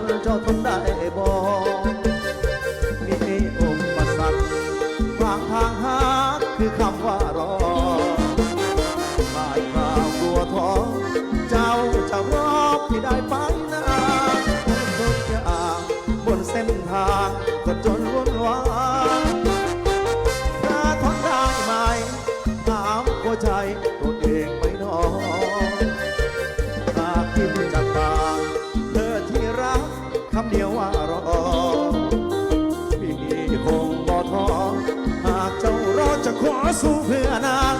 นเจ้าทนได้บอกมีอุปสัรคบางทางหาคือคำว่ารอหลายคราวกลัวท้อเจ้าจะรอบที่ได้ไปนะงจะอ่างบนเส้นทางก็จนวุ่นวายถ้าทนได้ไหมถามหัวใจ เดียวว่ารอพี่คงบ่ท้อหากเจ้ารอจะขอสู้เพื่อนาง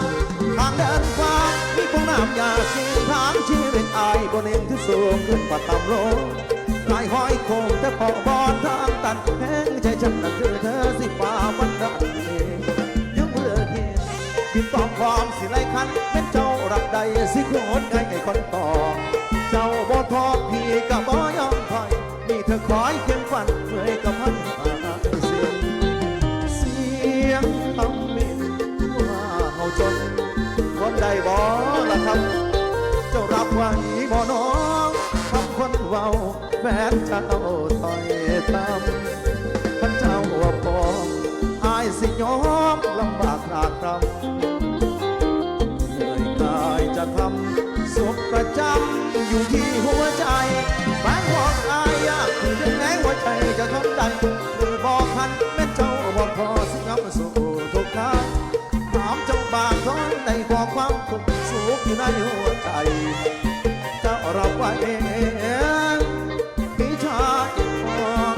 ทางเดินฟ้ามีพวกน้ำยาสีทางชีวิตอายบนเองที่สูงขึ้นกว่าต่ำโลกลายห้อยคงแต่พอบอลทางตันแห้งใจฉันนั้นคือเธอสิฟ้าวันดันเองยังเมื่อเห็นบินต้องความสิไลคันเป็นเจ้ารับใดสิโคตรไงไอ้คนต่อ เจ้าบ่ทอพี่ก็บ่ยอมถอยนี่ ธอคอยเคียงฝันเมื่อยกับพันหาเสียงเสียงตำมิว่าเฮาจนคนใดบ่ละครับ เจ้ารับไว้บ่น้องทำคนเว้าแฟนเจ้าถอยตามท่านเจ้าว่าพออายสิยอมลำบากรากรำเหนื่อยกายจะทำสุขประจำ ใจจะทนได้มือบอกคันแม่เจ้าบอกพอสิงับสู่ทุกทางถามเจ้าบางท้องในบอกความทุกข์สุขอยู่ในหัวใจเจ้ารับไว้พี่ชายของ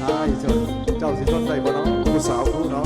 ชายเจ้าเจ้าสิทนได้บ่เน้องผู้สาวผู้น้อง